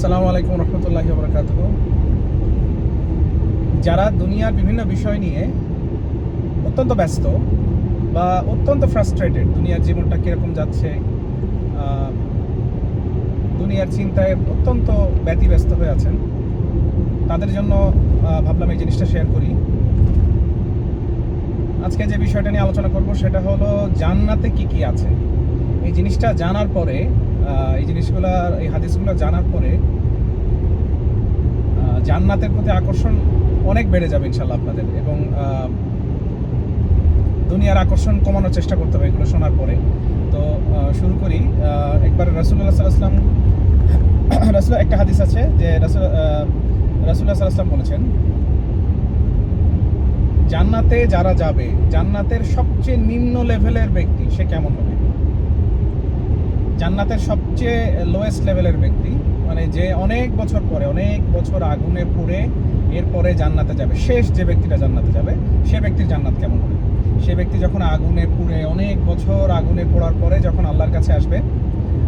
আসসালামু আলাইকুম রহমতুল্লাহ বরকাত যারা দুনিয়ার বিভিন্ন বিষয় নিয়ে অত্যন্ত ব্যস্ত বা অত্যন্ত ফ্রাস্ট্রেটেড দুনিয়ার জীবনটা কীরকম যাচ্ছে দুনিয়ার চিন্তায় অত্যন্ত ব্যতিব্যস্ত হয়ে আছেন, তাদের জন্য ভাবলাম এই জিনিসটা শেয়ার করি। আজকে যে বিষয়টা নিয়ে আলোচনা করব সেটা হলো জান্নাতে কি কি আছে। এই জিনিসটা জানার পরে এই জিনিসগুলো, এই হাদিসগুলো জানার পরে জান্নাতের প্রতি আকর্ষণ অনেক বেড়ে যাবে ইনশাল্লাহ আপনাদের। এবং দুনিয়ার আকর্ষণ কমানোর চেষ্টা করতে হবে এগুলো শোনার পরে। তো শুরু করি। একবার রাসুল্লাহ সাল্লাম রাসুল একটা হাদিস আছে যে রাসুল রাসুল্লাহ সাল্লাম বলেছেন, জান্নাতে যারা যাবে, জান্নাতের সবচেয়ে নিম্ন লেভেলের ব্যক্তি সে কেমন হবে? জান্নাতের সবচেয়ে লোয়েস্ট লেভেলের ব্যক্তি। মানে যে অনেক বছর পরে, অনেক বছর আগুনে পুড়ে এরপরে জান্নাতে যাবে। শেষ যে ব্যক্তিটা জান্নাতে যাবে, সে ব্যক্তির জান্নাত কেমন হবে? সে ব্যক্তি যখন আগুনে পুড়ে, অনেক বছর আগুনে পোড়ার পরে যখন আল্লাহর কাছে আসবে,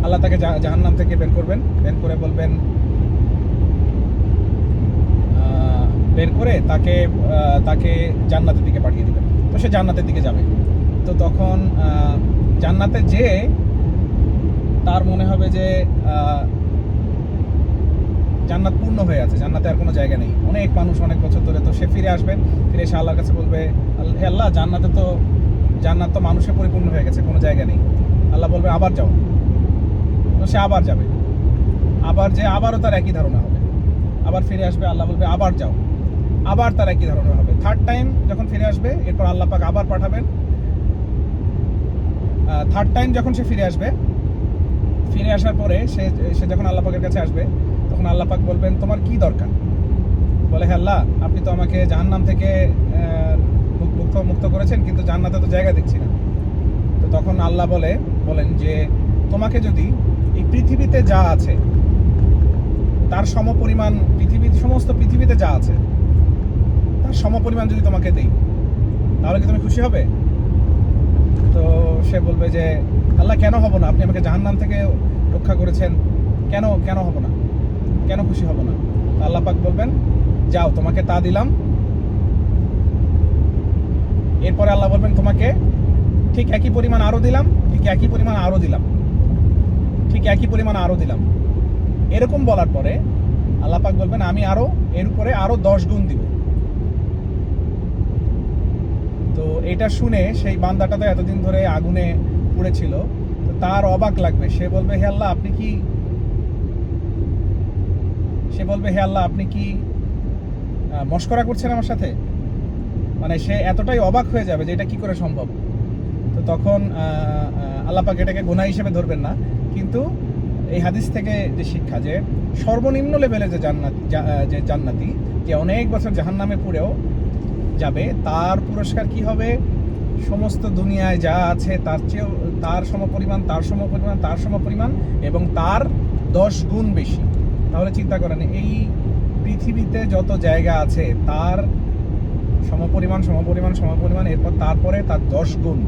আল্লাহ তাকে জাহান্নাম থেকে বের করবেন। বের করে বলবেন বের করে তাকে তাকে জান্নাতের দিকে পাঠিয়ে দেবেন। তো সে জান্নাতের দিকে যাবে। তো তখন জান্নাতে যে তার মনে হবে যে জান্নাত পূর্ণ হয়ে আছে, জান্নাতে আর কোনো জায়গা নেই। অনেক মানুষ অনেক বছর ধরে তো সে ফিরে আসবে, ফিরে এসে আল্লাহর কাছে বলবে "আল- হে আল্লাহ, জান্নাতে তো, জান্নাত তো মানুষে পরিপূর্ণ হয়ে গেছে, কোনো জায়গা নেই। আল্লাহ বলবে, আবার যাও। তো সে আবার যাবে। আবার যে, আবারও তার একই ধারণা হবে। আবার ফিরে আসবে, আল্লাহ বলবে, আবার যাও। আবার তার একই ধারণা হবে। থার্ড টাইম যখন ফিরে আসবে, এরপর আল্লাহ পাক আবার পাঠাবেন। থার্ড টাইম যখন সে ফিরে আসবে ফিরে আসার পরে সে সে যখন আল্লাহ পাকের কাছে আসবে, তখন আল্লাহ পাক বলবেন, তোমার কি দরকার? বলে হ্যাঁ আল্লাহ, আপনি তো আমাকে জাহান্নাম থেকে মুক্ত মুক্ত করেছেন, কিন্তু জান্নাতে তো জায়গা দেখছি না। তো তখন আল্লাহ বলে, বলেন যে, তোমাকে যদি এই পৃথিবীতে যা আছে, তার সমপরিমাণ পৃথিবী, সমস্ত পৃথিবীতে যা আছে, তার সমপরিমাণ যদি তোমাকে দেই, তাহলে কি তুমি খুশি হবে? তো সে বলবে যে আল্লাহ কেন হব না? আপনি আমাকে জাহান্নাম থেকে রক্ষা করেছেন, কেন কেন হব না? কেন খুশি হব না? আল্লাহ পাক বলবেন, যাও, তোমাকে তা দিলাম। এরপরে আল্লাহ বলবেন, তোমাকে ঠিক একই পরিমাণ আরও দিলাম, ঠিক একই পরিমাণ আরও দিলাম। ঠিক একই পরিমাণ আরও দিলাম। এরকম বলার পরে আল্লাহ পাক বলবেন, আমি আরও, এর উপরে আরও দশ গুণ দিব। তো এটা শুনে সেই বান্দাটা তো এতদিন ধরে আগুনে পুড়েছিল তার অবাক লাগবে। সে বলবে হে আল্লাহ আপনি কি সে বলবে হে আল্লাহ আপনি কি মস্করা করছেন আমার সাথে? মানে সে এতটাই অবাক হয়ে যাবে যে এটা কি করে সম্ভব। তো তখন আহ, আহ, আল্লাহ পাক এটাকে গোনা হিসেবে ধরবেন না। কিন্তু এই হাদিস থেকে যে শিক্ষা যে সর্বনিম্ন লেভেলে যে জান্নাত যে জান্নাতি যে অনেক বছর জাহান্নামে পুড়েও যাবে তার পুরস্কার কি হবে? সমস্ত দুনিয়ায় যা আছে, তার চেয়েও, তার সমপরিমাণ তার সমপরিমাণ তার সমপরিমাণ এবং তার দশ গুণ বেশি। তাহলে চিন্তা করেন, এই পৃথিবীতে যত জায়গা আছে, তার সমপরিমাণ সমপরিমাণ সমপরিমাণ, এরপর তারপরে তার দশ গুণ।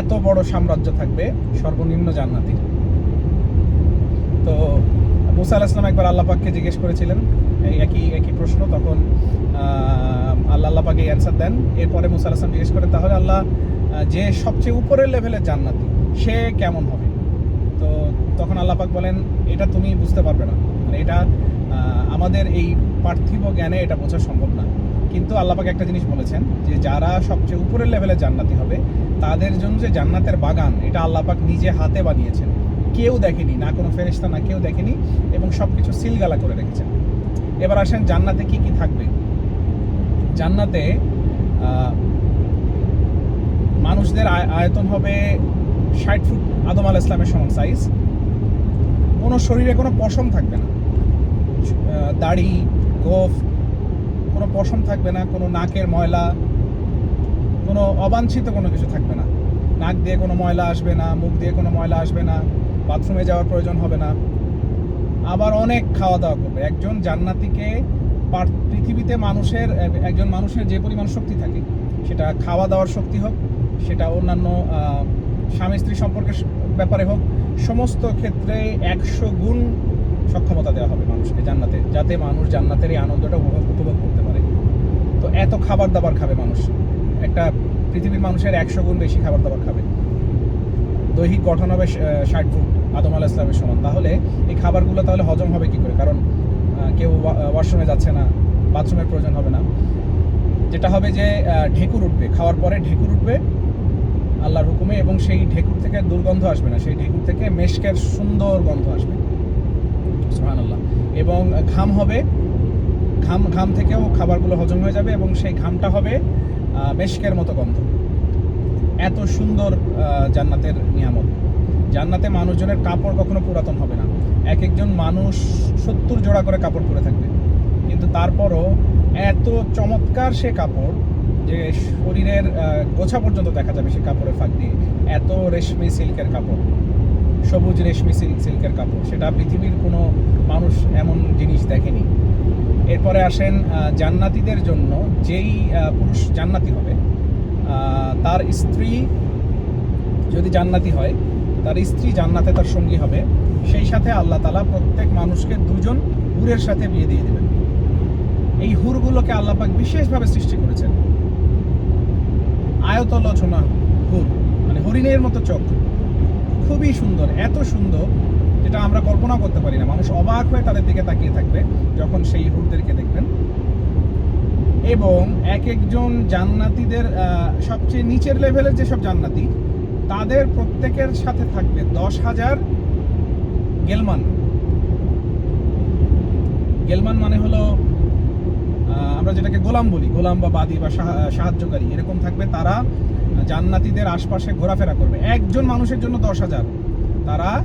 এত বড় সাম্রাজ্য থাকবে সর্বনিম্ন জান্নাতির তো মুসা ইসলাম একবার আল্লাহ পাককে জিজ্ঞেস করেছিলেন, এই একই একই প্রশ্ন, তখন আল্লাহ আল্লাহ পাকে অ্যান্সার দেন। এরপরে মুসা আলাহ জিজ্ঞেস করে তাহলে আল্লাহ যে সবচেয়ে উপরের লেভেলের জান্নাতি, সে কেমন হবে? তো তখন আল্লাহ পাক বলেন, এটা তুমি বুঝতে পারবে না। মানে এটা আমাদের এই পার্থিব জ্ঞানে এটা বোঝা সম্ভব না। কিন্তু আল্লাহ পাক একটা জিনিস বলেছেন, যে যারা সবচেয়ে উপরের লেভেলের জান্নাতি হবে, তাদের জন্য যে জান্নাতের বাগান, এটা আল্লাহ পাক নিজে হাতে বানিয়েছেন। কেউ দেখেনি, না কোনো ফেরেশতা, না কেউ দেখেনি, এবং সব কিছু সিলগালা করে রেখেছেন। এবার আসেন জান্নাতে কি কি থাকবে? জান্নাতে মানুষদের আয়তন হবে ষাট ফুট আদম আল ইসলামের সমান সাইজ কোনো শরীরে কোনো পশম থাকবে না। দাড়ি, গোফ, কোনো পশম থাকবে না, কোনো নাকের ময়লা, কোনো অবাঞ্ছিত কোনো কিছু থাকবে না। নাক দিয়ে কোনো ময়লা আসবে না, মুখ দিয়ে কোনো ময়লা আসবে না, বাথরুমে যাওয়ার প্রয়োজন হবে না। আবার অনেক খাওয়া দাওয়া করবে। একজন জান্নাতিকে পৃথিবীতে মানুষের একজন মানুষের যে পরিমাণ শক্তি থাকে, সেটা খাওয়া দাওয়ার শক্তি হোক, সেটা অন্যান্য স্বামী স্ত্রী সম্পর্কের ব্যাপারে হোক, সমস্ত ক্ষেত্রে একশো গুণ সক্ষমতা দেওয়া হবে মানুষকে জান্নাতে, যাতে মানুষ জান্নাতের এই আনন্দটা উপভোগ উপভোগ করতে পারে। তো এত খাবার দাবার খাবে মানুষ। একটা পৃথিবীর মানুষের একশো গুণ বেশি খাবার দাবার খাবে। দৈহিক গঠন হবে ষাট ফুট, আদম আলাহ ইসলামের সমান। তাহলে এই খাবারগুলো তাহলে হজম হবে কি করে? কারণ কেউ ওয়াশরুমে যাচ্ছে না বাথরুমের প্রয়োজন হবে না। যেটা হবে যে ঢেকুর উঠবে। খাওয়ার পরে ঢেকুর উঠবে আল্লাহর হুকুমে এবং সেই ঢেকুর থেকে দুর্গন্ধ আসবে না। সেই ঢেকুর থেকে মেশকের সুন্দর গন্ধ আসবে। সুবহানাল্লাহ। এবং ঘাম হবে, ঘাম ঘাম থেকেও খাবারগুলো হজম হয়ে যাবে এবং সেই ঘামটা হবে মেশকের মতো গন্ধ। এত সুন্দর জান্নাতের নিয়ামত। জান্নাতে মানুষজনের কাপড় কখনো পুরাতন হবে না। এক একজন মানুষ সত্তর জোড়া করে কাপড় পরে থাকবে। কিন্তু তারপরও এত চমৎকার সে কাপড় যে শরীরের গোছা পর্যন্ত দেখা যাবে সে কাপড়ের ফাঁক দিয়ে। এত রেশমি সিল্কের কাপড়, সবুজ রেশমি সিল্ক সিল্কের কাপড়, সেটা পৃথিবীর কোনো মানুষ এমন জিনিস দেখেনি। এরপরে আসেন জান্নাতীদের জন্য যেই পুরুষ জান্নাতি হবে তার স্ত্রী যদি জান্নাতি হয়, তার স্ত্রী জান্নাতে তার সঙ্গী হবে। সেই সাথে আল্লাহ তালা প্রত্যেক মানুষকে দুজন হুরের সাথে বিয়ে দিয়ে দেবেন। এই হুরগুলোকে আল্লাহ পাক বিশেষভাবে সৃষ্টি করেছেন। আয়তলোচনা হুর মানে হরিণের মতো চোখ। খুবই সুন্দর, এত সুন্দর, যেটা আমরা কল্পনা করতে পারি না। মানুষ অবাক হয়ে তাদের দিকে তাকিয়ে থাকবে যখন সেই হুরদেরকে দেখবেন। এবং এক একজন জান্নাতীদের সবচেয়ে নিচের লেভেলের যেসব জান্নাতি, তাদের প্রত্যেকের সাথে থাকবে দশ হাজার গেলমান। গেলমান মানে হলো আমরা যেটাকে গোলাম বলি, গোলাম বা বাদী বা সাহা- সাহায্যকারী। এরকম থাকবে তারা জান্নাতিদের আশপাশে ঘোরাফেরা করবে। একজন মানুষের জন্য দশ হাজার। তারা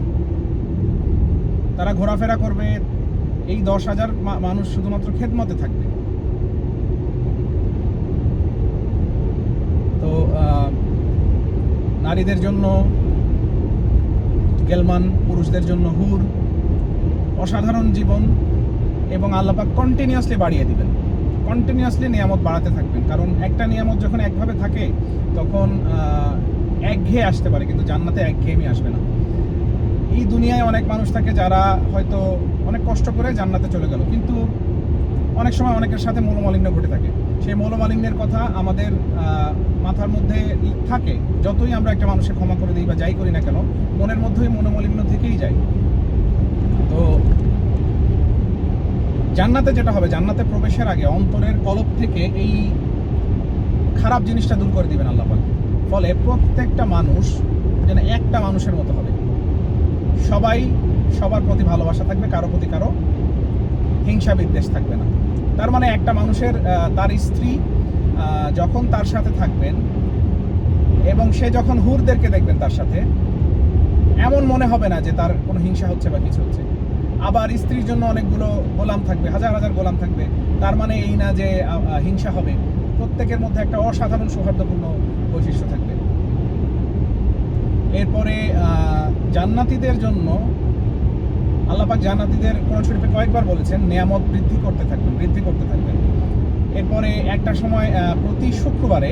তারা ঘোরাফেরা করবে। এই দশ হাজার মানুষ শুধুমাত্র খেদমতে থাকবে। তো নারীদের জন্য গেলমান পুরুষদের জন্য হুর, অসাধারণ জীবন এবং আল্লাপাক কন্টিনিউয়াসলি বাড়িয়ে দিবেন। কন্টিনিউয়াসলি নিয়ামত বাড়াতে থাকবেন। কারণ একটা নিয়ামত যখন একভাবে থাকে, তখন একঘেয়ে আসতে পারে, কিন্তু জান্নাতে একঘেয়েমি আসবে না। এই দুনিয়ায় অনেক মানুষ থাকে যারা হয়তো অনেক কষ্ট করে জান্নাতে চলে গেল, কিন্তু অনেক সময় অনেকের সাথে মনোমালিন্য ঘটে থাকে। সেই মনোমালিন্যের কথা আমাদের মাথার মধ্যে থাকে। যতই আমরা একটা মানুষকে ক্ষমা করে দিই বা যাই করি না কেন, মনের মধ্যেই মনোমালিন্য থেকেই যায়। তো জান্নাতে যেটা হবে, জান্নাতে প্রবেশের আগে অন্তরের কলব থেকে এই খারাপ জিনিসটা দূর করে দিবেন আল্লাহ ফলে প্রত্যেকটা মানুষ যেন একটা মানুষের মতো হবে। সবাই সবার প্রতি ভালোবাসা থাকবে, কারও প্রতি কারও হিংসা বিদ্বেষ থাকবে না। তার মানে একটা মানুষের তার স্ত্রী যখন তার সাথে থাকবেন এবং সে যখন হুরদেরকে দেখবেন তার সাথে, এমন মনে হবে না যে তার কোনো হিংসা হচ্ছে বা কিছু হচ্ছে। আবার স্ত্রীর জন্য অনেকগুলো গোলাম থাকবে, হাজার হাজার গোলাম থাকবে। তার মানে এই না যে হিংসা হবে। প্রত্যেকের মধ্যে একটা অসাধারণ সৌহার্দ্যপূর্ণ বৈশিষ্ট্য থাকবে। এরপরে জান্নাতীদের জন্য আল্লাপাক জান্নাতীদের কোরআন শরীফে কয়েকবার বলেছেন, নিয়ামত বৃদ্ধি করতে থাকবেন, বৃদ্ধি করতে থাকবেন। এরপরে একটা সময় প্রতি শুক্রবারে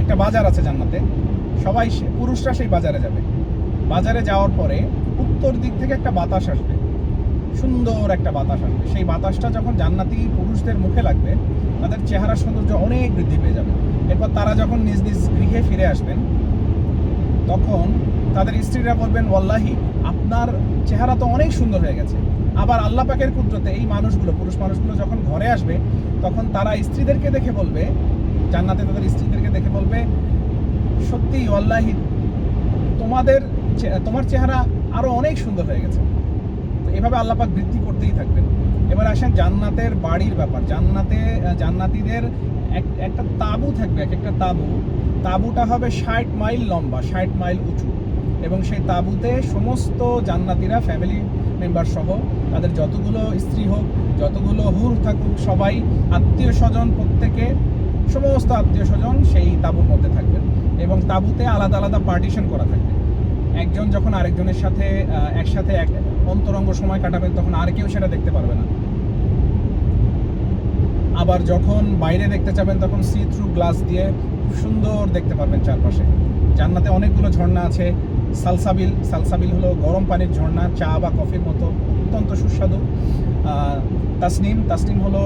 একটা বাজার আছে জান্নাতে, সবাই পুরুষরা সেই বাজারে যাবে। বাজারে যাওয়ার পরে উত্তর দিক থেকে একটা বাতাস আসবে, সুন্দর একটা বাতাস আসবে। সেই বাতাসটা যখন জান্নাতি পুরুষদের মুখে লাগবে, তাদের চেহারা সৌন্দর্য অনেক বৃদ্ধি পেয়ে যাবে। এরপর তারা যখন নিজ নিজ গৃহে ফিরে আসবেন, তখন তাদের স্ত্রীরা বলবেন, ওয়াল্লাহি, আপনার চেহারা তো অনেক সুন্দর হয়ে গেছে। আবার আল্লাহ পাকের কুদরতে এই মানুষগুলো, পুরুষ মানুষগুলো যখন ঘরে আসবে, তখন তারা স্ত্রীদেরকে দেখে বলবে, জান্নাতে তাদের স্ত্রীদেরকে দেখে বলবে সত্যি ওয়াল্লাহি, তোমাদের তোমার চেহারা আরও অনেক সুন্দর হয়ে গেছে। তো এভাবে আল্লাহ পাক বৃদ্ধি করতেই থাকবেন। এবার আসেন জান্নাতের বাড়ির ব্যাপার। জান্নাতে জান্নাতীদের এক- একটা তাবু থাকবে, এক একটা তাবু। তাবুটা হবে ষাট মাইল লম্বা, ষাট মাইল উঁচু। এবং সেই তাবুতে সমস্ত জান্নাতীরা ফ্যামিলি মেম্বার সহ, তাদের যতগুলো স্ত্রী হোক, যতগুলো হুর থাকুক, সবাই আত্মীয় স্বজন প্রত্যেকে, সমস্ত আত্মীয় স্বজন সেই তাবুর মধ্যে থাকবেন এবং তাবুতে আলাদা আলাদা পার্টিশন করা থাকবে। একজন যখন আরেকজনের সাথে একসাথে এক অন্তরঙ্গ সময় কাটাবেন, তখন আর কেউ সেটা দেখতে পারবে না। আবার যখন বাইরে দেখতে চাবেন তখন সি থ্রু গ্লাস দিয়ে খুব সুন্দর দেখতে পারবেন চারপাশে। জান্নাতে অনেকগুলো ঝর্ণা আছে। সালসাবিল সালসাবিল হলো গরম পানির ঝর্ণা, চা বা কফির মতো অত্যন্ত সুস্বাদু। তাসনিম তাসনিম হলো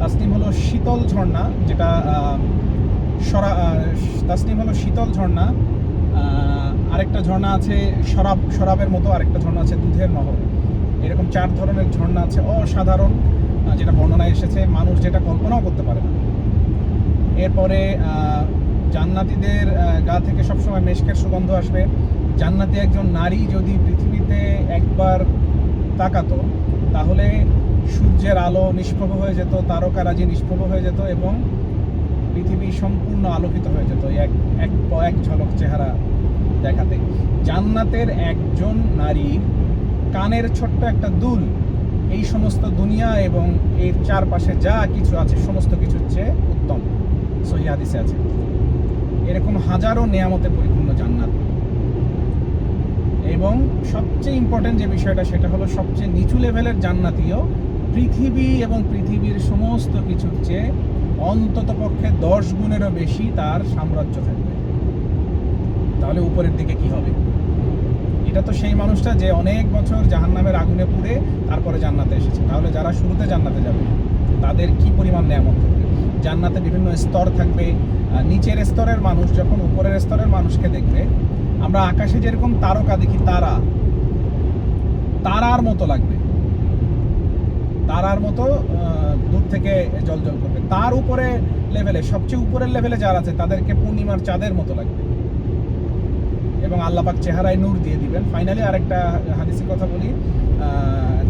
তাসনিম হলো শীতল ঝর্ণা, যেটা সরা তাসনিম হলো শীতল ঝর্ণা। আরেকটা ঝর্ণা আছে শরাব, শরাবের মতো আরেকটা ঝর্ণা আছে দুধের নহর। এরকম চার ধরনের ঝর্ণা আছে অসাধারণ যেটা বর্ণনায় এসেছে। মানুষ যেটা কল্পনাও করতে পারে না। এরপরে জান্নাতীদের গা থেকে সবসময় মেশকের সুগন্ধ আসবে। জান্নাতি একজন নারী যদি পৃথিবীতে একবার তাকাতো, তাহলে সূর্যের আলো নিষ্প্রভ হয়ে যেত, তারকারাজি নিষ্প্রভ হয়ে যেত এবং পৃথিবী সম্পূর্ণ আলোকিত হয়ে যেত এক এক এক ঝলক চেহারা দেখাতে। জান্নাতের একজন নারীর কানের ছোট্ট একটা দুল, এই সমস্ত দুনিয়া এবং এর চারপাশে যা কিছু আছে, সমস্ত কিছুর চেয়ে উত্তম। সহি হাদিসে আছে। এরকম হাজারো নেয়ামতে পরিপূর্ণ জান্নাত। এবং সবচেয়ে ইম্পর্টেন্ট যে বিষয়টা, সেটা হলো সবচেয়ে নিচু লেভেলের জান্নাতীয় পৃথিবী এবং পৃথিবীর সমস্ত কিছুর চেয়ে অন্তত পক্ষে দশ গুণেরও বেশি তার সাম্রাজ্য থাকবে। তাহলে উপরের দিকে কি হবে? এটা তো সেই মানুষটা যে অনেক বছর জাহান্নামের আগুনে পুড়ে তারপরে জান্নাতে এসেছে। তাহলে যারা শুরুতে জান্নাতে যাবে, তাদের কি পরিমাণ নেয়ামত থাকবে? জান্নাতে বিভিন্ন স্তর থাকবে নিচের স্তরের মানুষ যখন উপরের স্তরের মানুষকে দেখবে, আমরা আকাশে যেরকম তারকা দেখি, তারা, তারার মতো লাগবে। তারার মতো দূর থেকে জল জল করবে। তার উপরে লেভেলে সবচেয়ে উপরের লেভেলে যারা আছে, তাদেরকে পূর্ণিমার চাঁদের মতো লাগবে। এবং আল্লাপাক চেহারায় নূর দিয়ে দিবেন। ফাইনালি আরেকটা হাদিসের কথা বলি।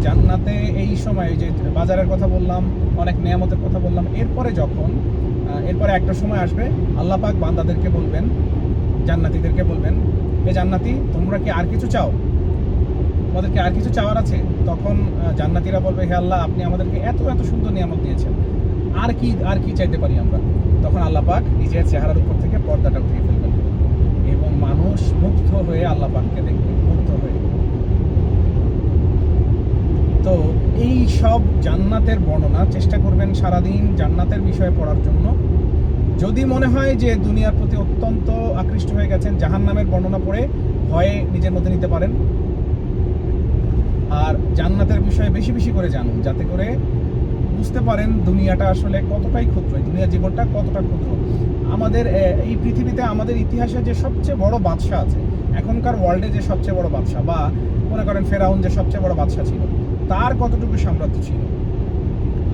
জান্নাতে এই সময় যে বাজারের কথা বললাম, অনেক নিয়ামতের কথা বললাম, এরপরে যখন এরপরে একটা সময় আসবে আল্লাপাক বান্দাদেরকে বলবেন, জান্নাতীদেরকে বলবেন এ জান্নাতি, তোমরা কি আর কিছু চাও? তোমাদেরকে আর কিছু চাওয়ার আছে? তখন জান্নাতীরা বলবে, হে আল্লাহ, আপনি আমাদেরকে এত এত সুন্দর নিয়ামত দিয়েছেন। আর কি আর কি চাইতে পারি আমরা? তখন আল্লাহ পাক নিজের চেহারার উপর থেকে পর্দাটা উঠিয়ে ফেলবেন। এবং মানুষ মুগ্ধ হয়ে আল্লাহ পাককে দেখবে মুগ্ধ হয়ে তো এই সব জান্নাতের বর্ণনা চেষ্টা করবেন সারাদিন জান্নাতের বিষয়ে পড়ার জন্য। যদি মনে হয় যে দুনিয়ার প্রতি অত্যন্ত আকৃষ্ট হয়ে গেছেন, জাহান্নামের বর্ণনা পড়ে ভয়ে নিজের মধ্যে নিতে পারেন। আর জান্নাতের বিষয়ে বেশি বেশি করে জানুন, যাতে করে বুঝতে পারেন দুনিয়াটা আসলে কতটাই ক্ষুদ্র দুনিয়ার জীবনটা কতটা ক্ষুদ্র। আমাদের এই পৃথিবীতে আমাদের ইতিহাসে যে সবচেয়ে বড় বাদশা আছে, এখনকার ওয়ার্ল্ডে যে সবচেয়ে বড় বাদশা বা মনে করেন ফেরাউন যে সবচেয়ে বড় বাদশা ছিল তার কতটুকু সাম্রাজ্য ছিল?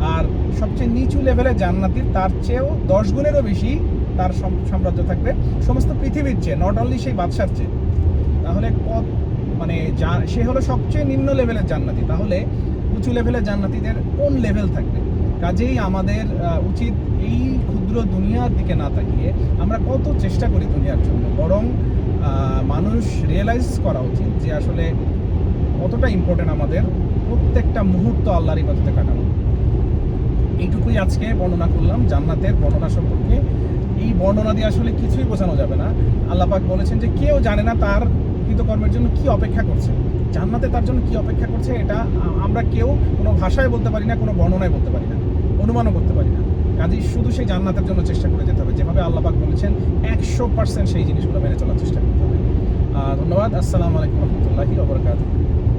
আর সবচেয়ে নিচু লেভেলে জান্নাতির তার চেয়েও দশ গুণেরও বেশি তার সাম্রাজ্য থাকবে সমস্ত পৃথিবীর চেয়ে নট অনলি সেই বাদশার চেয়ে। তাহলে কত মানে যা- সে হলো সবচেয়ে নিম্ন লেভেলের জান্নাতি। তাহলে উঁচু লেভেলের জান্নাতিদের কোন লেভেল থাকবে? কাজেই আমাদের উচিত এই ক্ষুদ্র দুনিয়ার দিকে না তাকিয়ে আমরা কত চেষ্টা করি দুনিয়ার জন্য। বরং মানুষ রিয়েলাইজ করা উচিত যে আসলে কতটা ইম্পর্টেন্ট আমাদের প্রত্যেকটা মুহূর্ত আল্লাহর ইবাদতে কাটানো এইটুকুই আজকে বর্ণনা করলাম, জান্নাতের বর্ণনা সম্পর্কে। এই বর্ণনা দিয়ে আসলে কিছুই বোঝানো যাবে না। আল্লাপাক বলেছেন যে কেউ জানে না তার কৃতকর্মের জন্য কি অপেক্ষা করছে। জান্নাতে তার জন্য কি অপেক্ষা করছে এটা আমরা কেউ কোনো ভাষায় বলতে পারি না, কোনো বর্ণনায় বলতে পারি না, অনুমানও করতে পারি না। কাজেই শুধু সেই জান্নাতের জন্য চেষ্টা করে যেতে হবে। যেভাবে আল্লাপাক বলেছেন, একশো পার্সেন্ট সেই জিনিসগুলো মেনে চলার চেষ্টা করতে হবে। ধন্যবাদ। আসসালামু আলাইকুম রহমতুল্লাহি ওবরাকাতুহ